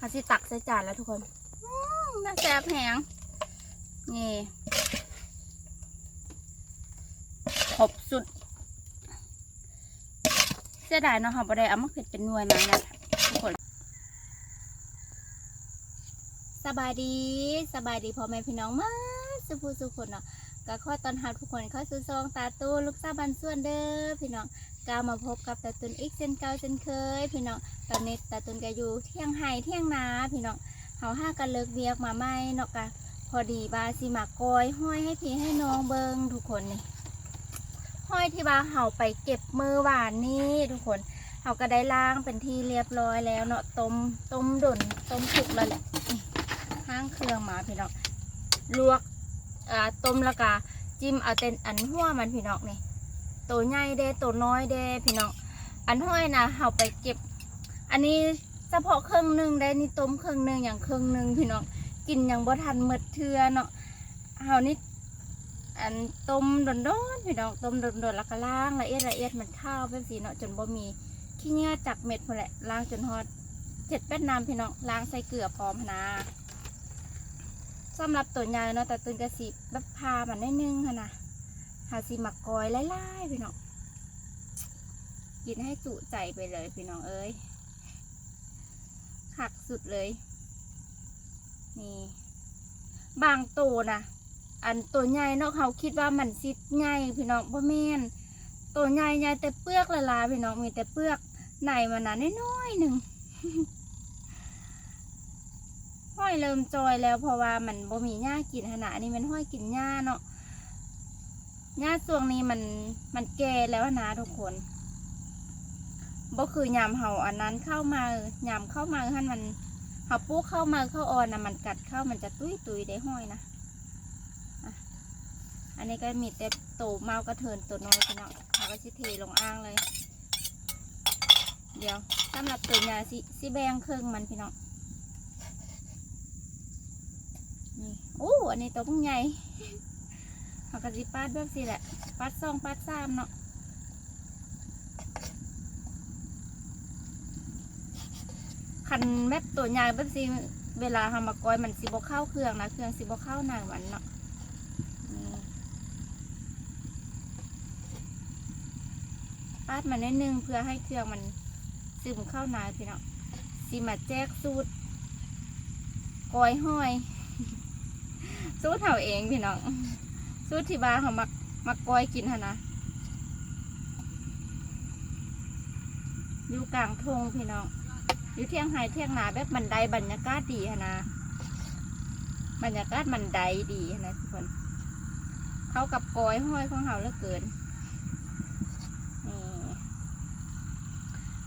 เขาสิตักใส่จานแล้วทุกคนอืมน่าแซ่บแหงนี่ครบสุด เสียดายเนาะค่ะบ่ได้เอามาเผ็ดเป็นหน่วยมานะทุกคน สบายดีสบายดีพ่อแม่พี่น้องมาสุภูสุคนเนาะก็ขอต้อนรับทุกคนเข้าสู่ซองตาตูลูกสาวบันส่วนเด้อพี่น้อง ก้ามาพบกับตาตุนอีกเช่นเก่าเช่นเคย พี่น้องตอนนี้ตาตุนก็อยู่เที่ยงไห้เที่ยงนาพี่น้องเฮาห้ากันเลิกเวียกมาไม่เนาะกะพอดีบาสิมากอยห้อยให้พี่ให้น้องเบิงทุกคนนี่ห้อยที่บาเฮาไปเก็บมือหวานนี่ทุกคนเฮาก็ได้ล้างเป็นที่เรียบร้อยแล้วเนาะต้มต้มด่นต้มสุกแล้วแหละห้างเครื่องมาพี่น้องลวกอ่าต้มแล้วก็จิ้มเอาเต็นอันหัวมันพี่น้องนี่ ตัวใหญ่เด้ตัวน้อยเด้พี่น้องอันห้อยนะเอาไปเก็บ อันนี้เฉพาะเครื่องหนึ่งได้นี่ต้มเครื่องหนึ่งอย่างเครื่องหนึ่งพี่น้องกินอย่างบ่ทันหมดเทือเนาะเฮานี่อันต้มโดนๆพี่น้องต้มโดนๆแล้วก็ล้างละเอียดละเอียดมันข้าวเป็นสีเนาะจนบ่มีขี้เงื่อจากเม็ดพอแหละล้างจนฮอดเจ็ดแปดน้ำพี่น้องล้างใส่เกลือพร้อมนะสำหรับตัวใหญ่เนาะแต่ตัวกระสีแบบพามันได้นึงค่ะนะ หาสีมักกอยไล่ๆพี่น้องกินให้จุใจไปเลยพี่น้องเอ้ยขักสุดเลย นี่ บางตัวนะอันตัวใหญ่เนาะเขาคิดว่ามันซิดใหญ่พี่น้องพ่อแม่นตัวใหญ่ใหญ่แต่เปลือกละลายพี่น้องมีแต่เปลือกในมันนะน้อยๆหนึ่งห้อยเริ่มจอยแล้วเพราะว่ามันบ่มีหญ้ากินขนาดนี้มันห้อยกินหญ้าเนาะ หญ้าช่วงนี้มันมันแก่แล้วนะทุกคนบ่คือยามเห่าอันนั้นเข้ามายามเข้ามาท่านมันเห่าปุ๊กเข้ามาเข้าออนนะมันกัดเข้ามันจะตุ้ยตุยได้ห้อยนะอันนี้ก็มีแต่โตเมากระเทินตัวน้อยพี่น้องเขาก็สิเทลงอ่างเลย เดี๋ยวสำหรับตัวใหญ่สิสิแบงเครื่องมันพี่น้องนี่โอ้อันนี้ตัวพุ่งใหญ่ เขากระสิปาดแบบสิแหละปัดสองปัดสามเนาะคันแมบตัวใหญ่แบบสิเวลาทำมากอยมันสิบเข้าเครื่องนะเครื่องสิบเข้าหนังมันเนาะปาดมันนิดนึงเพื่อให้เครื่องมันซึมเข้านาพี่เนาะสิมาแจกสูตรกอยห้อย สูตรเท่าเองพี่น้อง สูตรที่บ้านเขามักมักก้อยกินหนนะอยู่กลางทงพี่น้องอยู่เที่ยงไฮเที่ยงนาแบบบันไดบรรยากาศดีหนนะบรรยากาศบันไดดีหั้นะทุกคนเข้ากับก้อยห้อยของเขาเหลือเกิน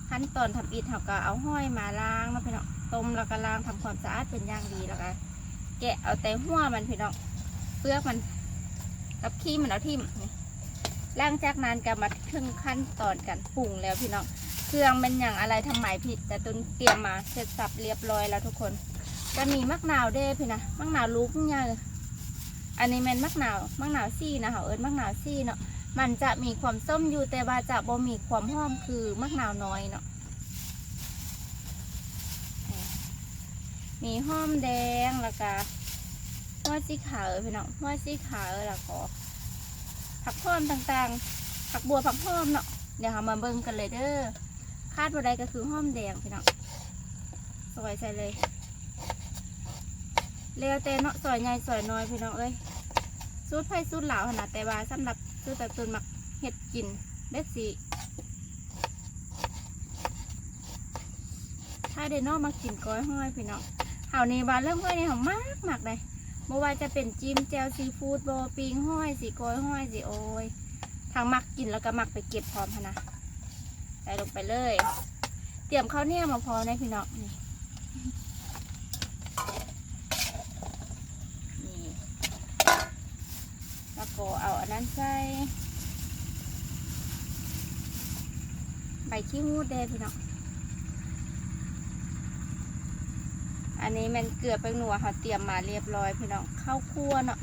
ขั้นตอนทำอิฐเขาก็เอาห้อยมาล้างเนาะพี่น้องต้มแล้วก็ล้างทำความสะอาดเป็นอย่างดีแล้วก็แกะเอาแต่หัวมันพี่น้องเปลือกมัน กับขี้มันเอาทิ่มนี่หลังจากนั้นก็มาถึงขั้นตอนการปรุงแล้วพี่น้อง เครื่องเป็นอย่างอะไรทำไมผิด แต่ตุนเตรียมมาเสร็จสับเรียบร้อยแล้วทุกคนก็มีมะนาวเด้พี่นะมะนาวลูกใหญ่อันนี้เป็นมะนาวมะนาวซี่นะเขาเอิญมะนาวซี่เนาะมันจะมีความส้มอยู่แต่ว่าจะบ่มีความหอมคือมะนาวน้อยเนาะมีหอมแดงแล้วก็ หัวสีขาวพี่น้องหัวสีขาวแล้วก็ผักพร้อมต่างๆ ผักบัวผักพร้อมเนาะเดี๋ยวเรามาเบิ่งกันเลยเด้อคาดว่าใดก็คือห้อมแดงพี่น้องซอยใส่เลยเลี้ยวแต่เนาะซอยใหญ่ซอยน้อยพี่น้องเอ้ยสูตรไผ่สูตรเหลาขนาดแต่ว่าสำหรับสูตรแต่ตุนหมักเห็ดกินเด็ดสีถ้าเดนอกมากินก้อยห้อยพี่น้องเฮานี่ว่าเรื่องห้อยนี่เขามากมากเลย บ่ว่าจะเป็นจิ้มแจวซีฟู้ดบอปิงห้อยสีกอยห้อยสีโอย ทางมักกินแล้วก็มักไปเก็บพร้อมพะนะใส่ลงไปเลย เตรียมข้าวเหนียวมาพอนะพี่น้องนี่นี่แล้วก็เอาอันนั้นใส่ใบขี้มูดเด้พี่น้อง อันนี้มันเกลือไปหนัวค่ะเตรียมมาเรียบร้อยพี่น้องข้าวคั่วเนาะ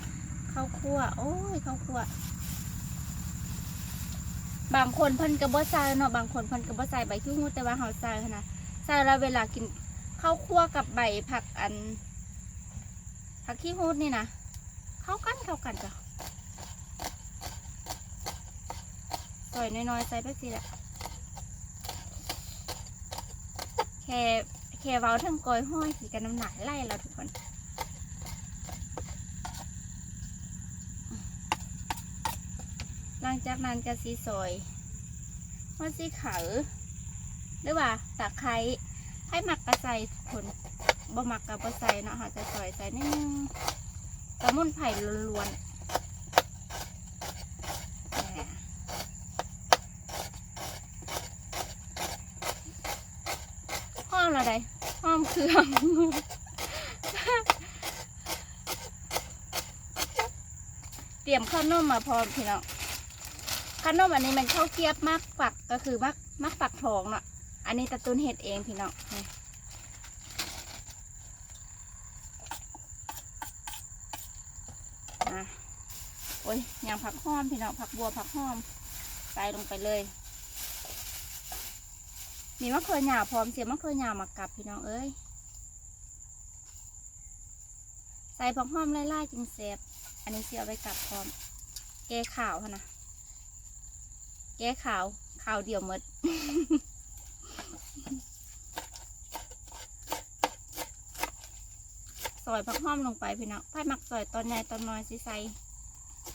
ข้าวคั่ว โอ้ยข้าวคั่ว บางคนเพิ่นกระบอกใส่เนาะบางคนเพิ่นกระบอกใส่ใบขี้หูแต่ว่าเฮาใส่นะใส่แล้วเวลากินข้าวคั่วกับใบผักอัน ผักขี้ฮูดนี่นะเข้ากันเข้ากันจ้ะซอยน้อยๆใส่ไปสิแหละแค่ แค่เว้าทั้งกอยห้อยสีกันน้ำหนักไล่แล้วทุกคนหลังจากนั้นก็สีซอยหัวสีขาวหรือว่าตะไคร้ให้หมักกระใส่ทุกคนบ่หมักกับบ่ใส่เนาะค่ะจะซอยใส่นิดนึงสมุนไพรล้วนๆแหม่ อมอะไรหอมเครื่องเตรียมข้าวนมมาพร้อมพี่น้องข้าวนมอันนี้มันข้าวเกรียบมากฝักก็คือมักมักฝักทองเนาะอันนี้ตะตุนเห็ดเองพี่น้องนี่อะโอ้ยอย่างผักหอมพี่น้องผักบัวผักหอมใส่ลงไปเลย มีมะเขือหยาพร้อมเสียมะเขือหยามากับพี่น้องเอ้ย ใส่ผักหอมไล่ๆจึงเสร็จอันนี้เสียไว้กับพร้อม แก้ขาวนะแก้ขาวขาวเดียวมดซอยผักห้อมลงไปพี่น้องไผ่หมักซอยตอนใหญ่ตอนน้อยสิใส่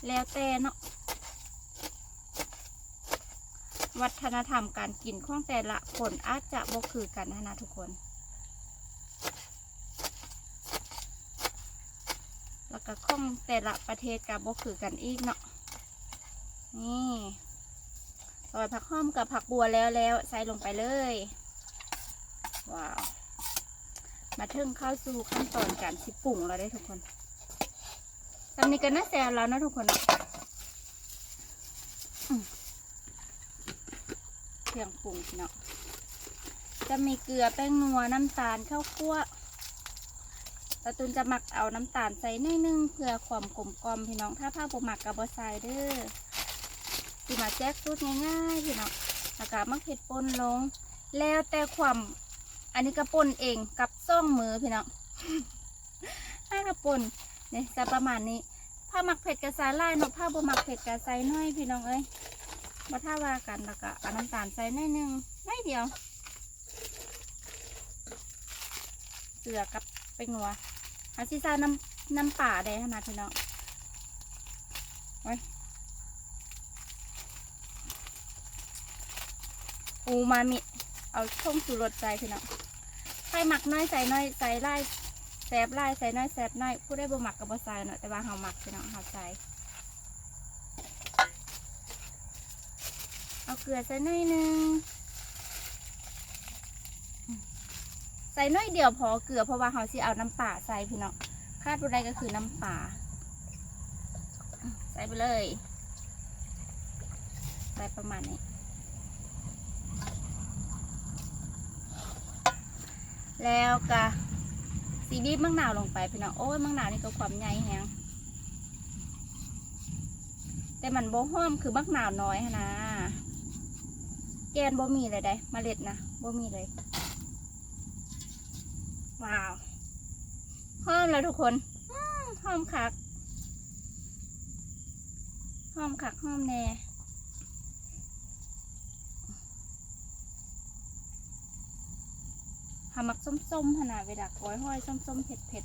แล้วแต่เนาะ วัฒนธรรมการกินของแต่ละคนอาจจะบ่คือกันนะนะทุกคน แล้วก็ของแต่ละประเทศกับบ่คือกันอีกเนาะนี่ซอยผักห้อมกับผักบัวแล้วแล้วใส่ลงไปเลย ว้าว มาถึงเข้าสู่ขั้นตอนการสิปรุงแล้วได้ทุกคนทำนี้กันน่าแซวแล้วนะทุกคนอืม เครื่องปรุงพี่เนาะจะมีเกลือแป้งนัวน้ำตาลข้าวคั่วตะตุนจะหมักเอาน้ำตาลใส่หนิดนึงเพื่อความกลมกลมพี่น้อง ถ้าผ้าบุหมักกับบอใส่เด้อสิมาแจ็คสูตรง่ายๆพี่น้องแล้วก็มักเผ็ดปนลง แล้วแต่ความอันนี้ก็ป่นเองกับซ่องมือพี่น้องถ้ากระปนเนี่ยจะประมาณนี้ผ้าหมักเผ็ดกระสายไล่นกผ้าบหมักเผ็ดกระสายน้อยพี่น้องเอ้ย มาถ้าว่ากันแล้วก็เอาน้ำตาลใส่หน่อยหนึงไม่เดียวเกลือกับไปงัวอาซิซาน้ำน้ำป่าได้ขนาดพี่น้องอูมามิ เอาช่องสูรสใจพี่น้องใส่หมักน้อยใส่น้อยใส่ไล่แสบไล่ใส่น้อยแสบน้อยผู้ได้บ่หมักกับบ่ใส่เนาะแต่ว่าเฮาหมักพี่น้องเฮาใส่ เอาเกลือใส่น้อยหนึงใส่น้อยเดียวพอเกลือเพราะว่าเฮาสิเอาน้ำป่าใส่พี่น้องคาดบ่ไดก็คือน้ำป่า ใส่ไปเลย ใส่ประมาณนี้ แล้วก็ซีบีบมังหนาวลงไปพี่น้องโอ้ยมังหนาวนี่ก็ความใหญ่แฮงแต่มันโบห้อมคือมักนาวน้อยนะ แกนบ่มีเลยได้มเมล็ดนะบ่มีเลย ว้าวหอมแล้วทุกคนอหอมคักหอมคักหอมแน่หามักส้มๆขนาดเวลาก้อยห้อยส้มๆเผ็ดเผ็ด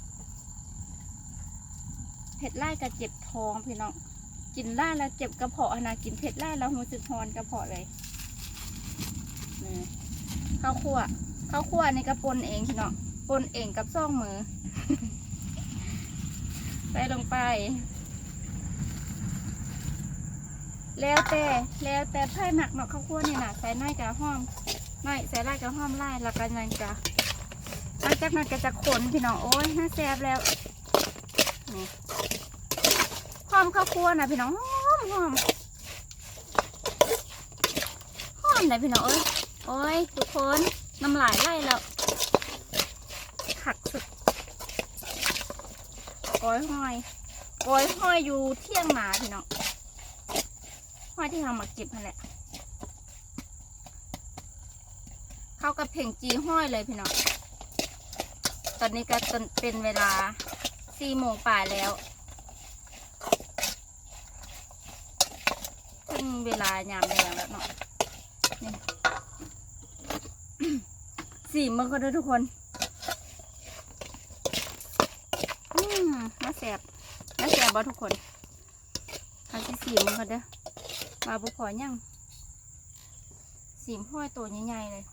เผ็ดไล่กับเจ็บท้องพี่น้อง กินไล่แล้วเจ็บกระเพาะขนาดกินเผ็ดไล่แล้วรู้สึกฮอนกระเพาะเลย ข้าวคั่วข้าวคั่วในกระปนเองพี่น้องปนเองกับซ่องมือใส่ลงไป แล้วแต่แล้วแต่ไผ่หมักเนาะข้าวคั่วนี่นะใส่น้อยกับหอมน้อยใส่ไล่กับหอมไล่แล้วก็นั่นกะหลังจากนั้นก็จะขนพี่น้องโอ้ยน่าแซ่บแล้วนี่หอมข้าวคั่วนะพี่น้องหอมหอมหอมเลยพี่น้องเอ้ย โอ้ยทุกคนน้ำลายไหลแล้วขักสุดก้อยห้อยก้อยห้อยอยู่เที่ยงนาพี่น้องห้อยที่เรามาเก็บนั่นแหละเข้ากับเพ่งจีห้อยเลยพี่น้องตอนนี้ก็เป็นเวลาสี่โมงป่ายแล้วถึงเวลายามแรงแล้วเนาะนี่ สี่โมงก็ได้ทุกคนอืมน่าแสบน่าแสบบ่ทุกคนทานที่สี่โมงก็เด้อมาบุขอยังสีมห้อยตัวใหญ่ๆเลย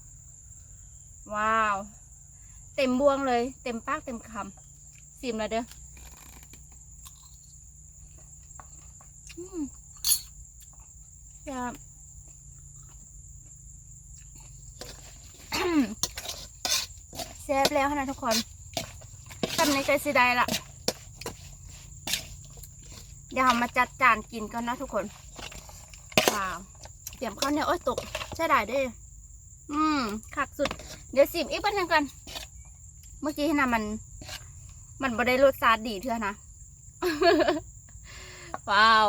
ว้าว เต็มบวงเลย เต็มปากเต็มคำสิมแล้วเด้ออืมจะ แซ่บแล้วนะทุกคนทำในใจสิได้ละเดี๋ยวเรามาจัดจานกินกันนะทุกคนว้าวเตรียมข้าวเหนียวโอ้ยตกใช่ได้ด้วยอืมขักสุด เดี๋ยวสิมอีกปันหนึงกัน เมื่อกี้นะมัน มันบ่ได้รสชาติดีเท่านะ ว้าว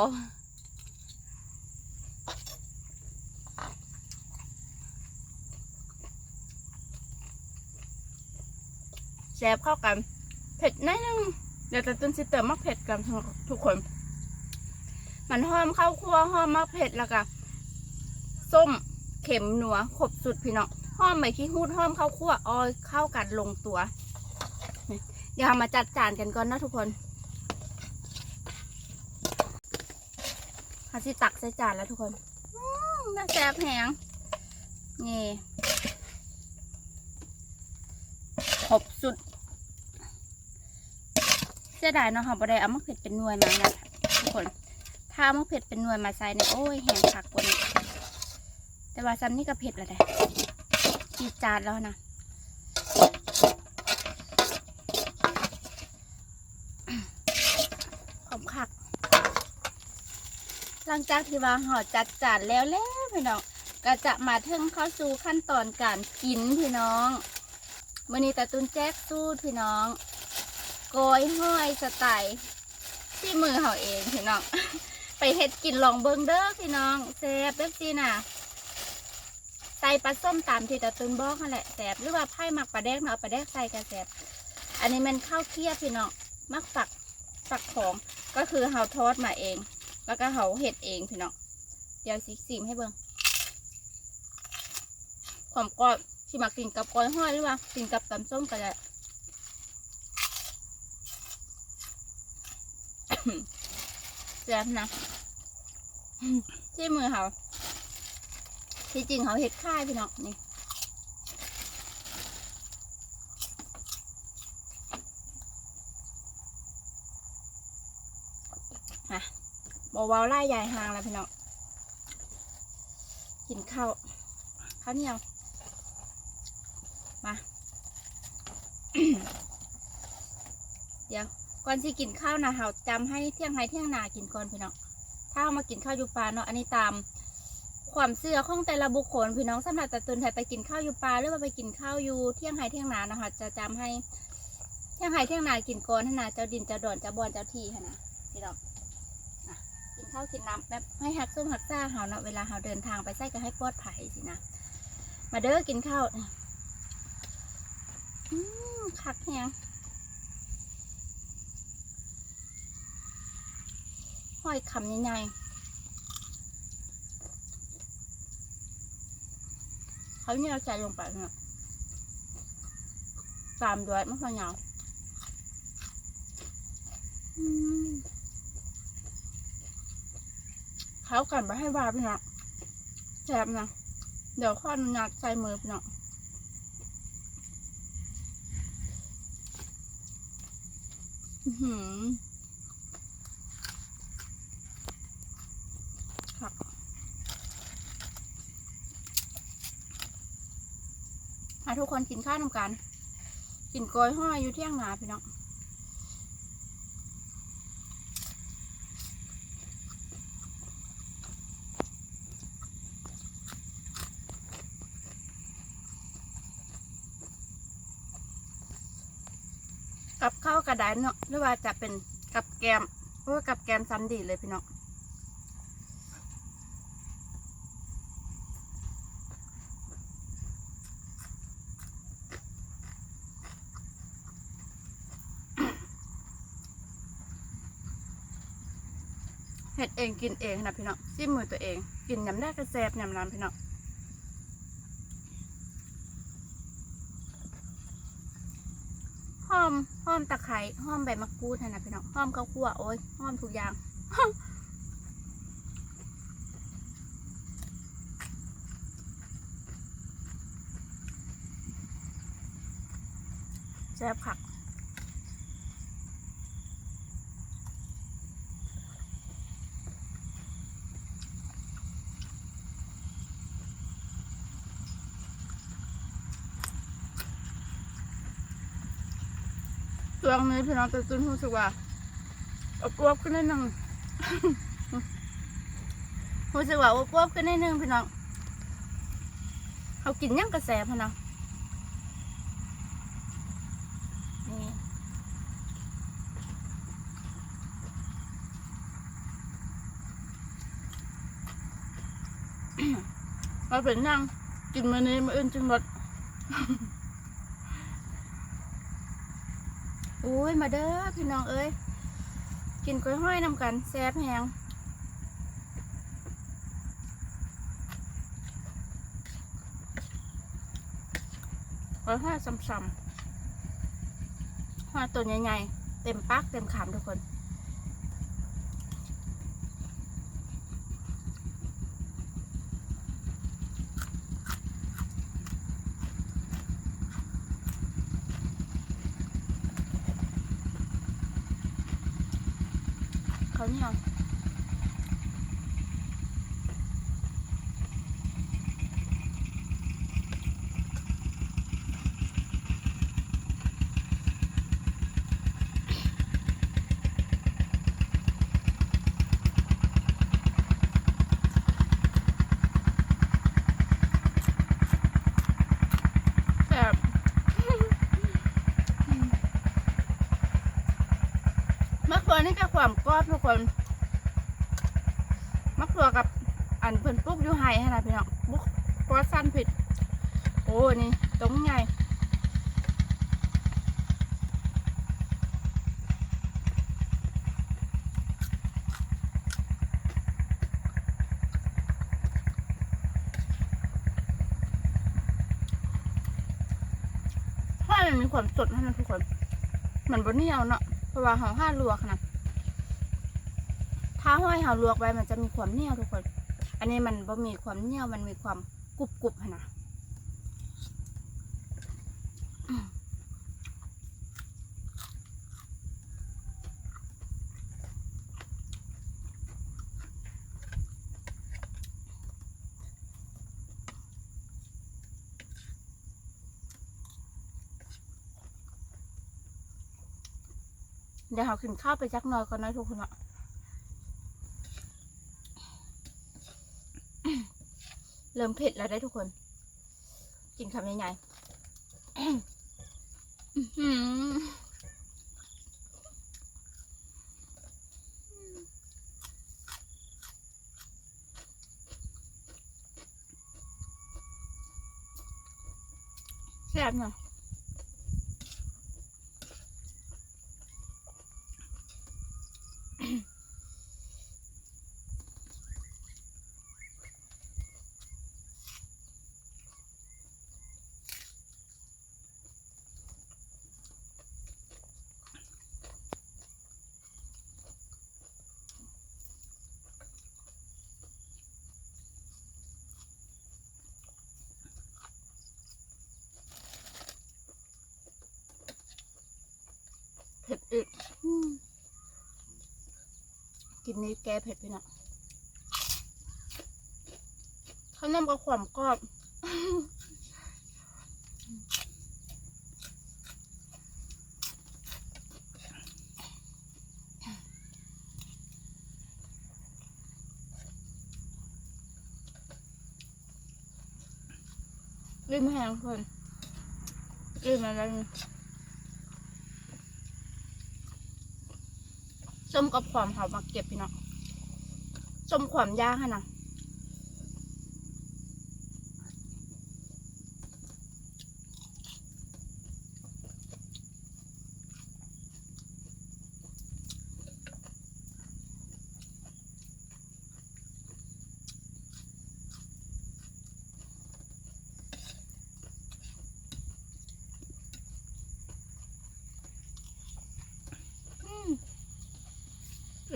แซ่บเข้ากัน เผ็ดนิดนึงเดี๋ยวจะตุนสิเติมมะเผ็ดกันทุกคน มันหอมข้าวคั่วหอมมะเผ็ดแล้วก็ส้มเข็มหนัวขบสุดพี่น้องหอมใบขี้หูดหอมข้าวคั่วออยเข้ากันลงตัว เดี๋ยวมาจัดจานกันก่อนนะทุกคนเขาสิตักใส่จานแล้วทุกคนน่าแซ่บแหงนี่ ขบสุดเสียดายเนาะค่ะบ่ได้เอามะเผ็ดเป็นหน่วยมานะทุกคน ถ้ามะเผ็ดเป็นหน่วยมาใส่เนี่ยโอ้ยแห้งคักกว่านี้แต่ว่าซ้ำนี่ก็เผ็ดแล้วแหละจีดจานแล้วนะขอบคัก หลังจากที่ว่าห่อจัดจานแล้วแล้วพี่น้อง ก็จะมาถึงเข้าสู่ขั้นตอนการกินพี่น้อง มื่อนี้ตาตุนแจ๊กสู้พี่น้องโกยห้อยสไตล์ที่มือเขาเองพี่น้อง ไปเฮ็ดกินลองเบิงเด้อพี่น้องแซ่บเบบจีน่ะใส่ปลาส้มตามที่ตาตุนบอกนั่นแหละแซ่บหรือว่าไผ่หมักปลาแดกเนาะปลาแดกใส่กันแซ่บอันนี้มันข้าวเคี่ยวพี่น้องมักฝักฝักของก็คือเฮาทอดมาเอง แล้วก็เฮาเห็ดเองพี่น้องเดี๋ยวสิสิมให้เบิ่งความกรอบ ที่มากินกับกล้อยห้อยหรือว่ากินกับตำส้มก็ได้แซ่บนะที่มือเขาที่จริงเขาเห็ดค่ายพี่น้องนี่ฮะบอวาไล่ยายหางแล้วพี่น้องกินข้าวข้าวเหนียว มา เดี๋ยวก่อนที่กินข้าวนะเฮาจำให้เที่ยงไห้เที่ยงนากินก่อนพี่น้องถ้าเอามากินข้าวอยู่ปลาเนาะอันนี้ตามความเชื่อของแต่ละบุคคลพี่น้องสำหรับแต่ตุนไทยไปกินข้าวอยู่ปลาหรือว่าไปกินข้าวอยู่เที่ยงไห้เที่ยงนานะคะจะจำให้เที่ยงไห้เที่ยงนากินก่อนนาเจ้าดินเจ้าดอนเจ้าบอนเจ้าที่นะพี่น้องกินข้าวกินน้ำแบบให้หักซุ่มหักซ่าเฮาเนาะเวลาเฮาเดินทางไปใส่ก็ให้ปลอดภัยสินะมาเด้อกินข้าวอืมคักแฮง ห้อยคำใหญ่ๆเขาเนี่ยเอาใจลงไปเนี่ยตามด้วยมะพร้าวเหนียวเขากันไปให้วาพี่เนาะแซ่บนะเดี๋ยวข้อนุญาตใส่มือพี่เนาะอือหือ ครับ ให้ทุกคนกินข้าวนำกัน กินกลอยห้อยอยู่เที่ยงนาพี่น้องกับข้าวกระดานเนาะหรือว่าจะเป็นกับแกมเพราะว่ากับแกมซ้ำดีเลยพี่น้อง เองกินเองนะพี่น้องซิมมือตัวเอง กินยำได้กระแซบยำน้ำพี่น้องหอมหอมตะไคร้หอมใบมะกรูดนะพี่น้องหอมข้าวคั่วโอ้ยหอมทุกอย่างแซ่บคัก ช่วงนี้พี่น้องตื่นรู้สึกว่าอบอวบขึ้นนิดนึงรู้สึกว่าอบอวบขึ้นนิดนึงพี่น้องเขากินยังกระแสพะนะนี่มาเป็นนั่งกินมื้อนี้มื้ออื่นจึงหมด อุ้ยมาเด้อพี่น้องเอ้ยกินกล้วยห้อยนำกันแซ่บแหงกล้วยห้อยซ้ำๆห้อยตัวใหญ่ๆเต็มปักเต็มขามทุกคน เขาวเหนี่ยวแซ่บ มะเขือ นี่ก็ความกรอบทุกคนมะเขือกับอันเพิ่นปลูกอยู่ไห้ขนาดพี่น้องบุกปอสั้นผิด โอ้นี่ตรงใหญ่ถ้ามันมีความสดนะทุกคน มันบนเหนียวเนาะเพราะว่าหอห้าลวกนะ ถ้าห้อยหาลวกไว้มันจะมีความเหนียวทุกคน อันนี้มันบ่มีความเหนียวมันมีความกรุบกรุบๆนะเดี๋ยวเรากินข้าวไปจักหน่อยก่อนนะทุกคนอะ เริ่มเผ็ดแล้วได้ทุกคน กินคำใหญ่ๆแซ่บเนาะ ผ็ดอีกกินนี้แกเผ็ดไปหน่อยข้าวน้ำกับความกรอบริมแหงคนริมอะไร ส้มกับความหอมมาเก็บพี่น้องส้มความยากค่ะนะ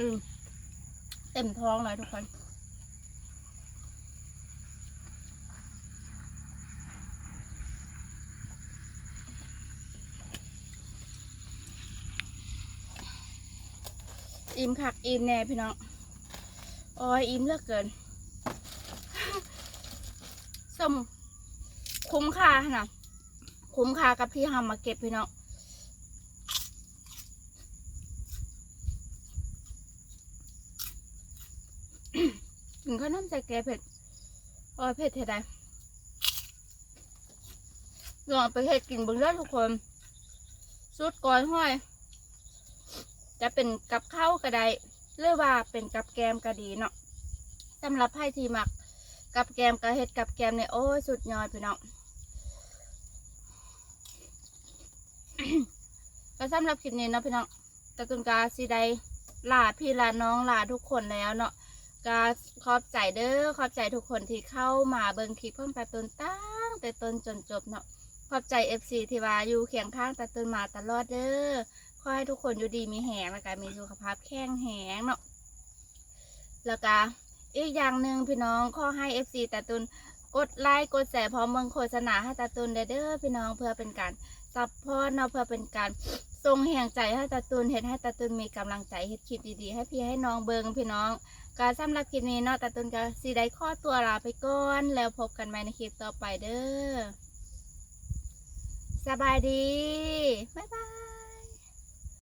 อืมเต็มท้องเลยทุกคนอิ่มคักอิ่มแน่พี่น้องอ้ยอิ่มเหลือเกินสมคุ้มค่าขนาดคุ้มค่ากับที่ทำมาเก็บพี่น้อง ถึงข้าวน้ำใส่แกเผ็ดโอ้ยเผ็ดเท่าใดลองไปเห็ดกินเบิ่งเด้อทุกคนสุดก้อยห้อย จะเป็นกับข้าวก็ได้หรือว่าเป็นกับแกมก็ดีเนาะสำหรับไพ่ที่มัก กับแกมก็เห็ดกับแกมเนี่ยโอ้ยสุดยอดพี่น้องก็สำหรับคลิปนี้เนาะพี่น้องตะกุนกาสีใดลาพี่ลาน้องลาทุกคนแล้วเนาะ ก็ขอบใจเด้อขอบใจทุกคนที่เข้ามาเบิ่งคลิปเพิ่มแต่ต้นตั้งแต่ต้นจนจบเนาะขอบใจ FC ที่ว่าอยู่เคียงข้างแต่ต้นมาตลอดเด้อขอให้ทุกคนอยู่ดีมีแหงแล้วก็มีสุขภาพแข็งแหงเนาะแล้วก็อีกอย่างหนึ่งพี่น้องขอให้ FC ตาตุนกดไลค์กดแชร์พร้อมเมืองโฆษณาให้ตาตุนได้เด้อพี่น้องเพื่อเป็นการซัพพอร์ตเนาะเพื่อเป็นการส่งแห่งใจให้ตาตุนเห็นให้ตาตุนมีกำลังใจเฮ็ดคลิปดีๆ ให้พี่ให้น้องเบิงพี่น้อง การสำหรับคลิปนี้เนาะตาตุนก็สีได้ข้อตัวลาไปก่อนแล้วพบกันใหม่ในคลิปต่อไปเด้อสบายดี บ๊ายบาย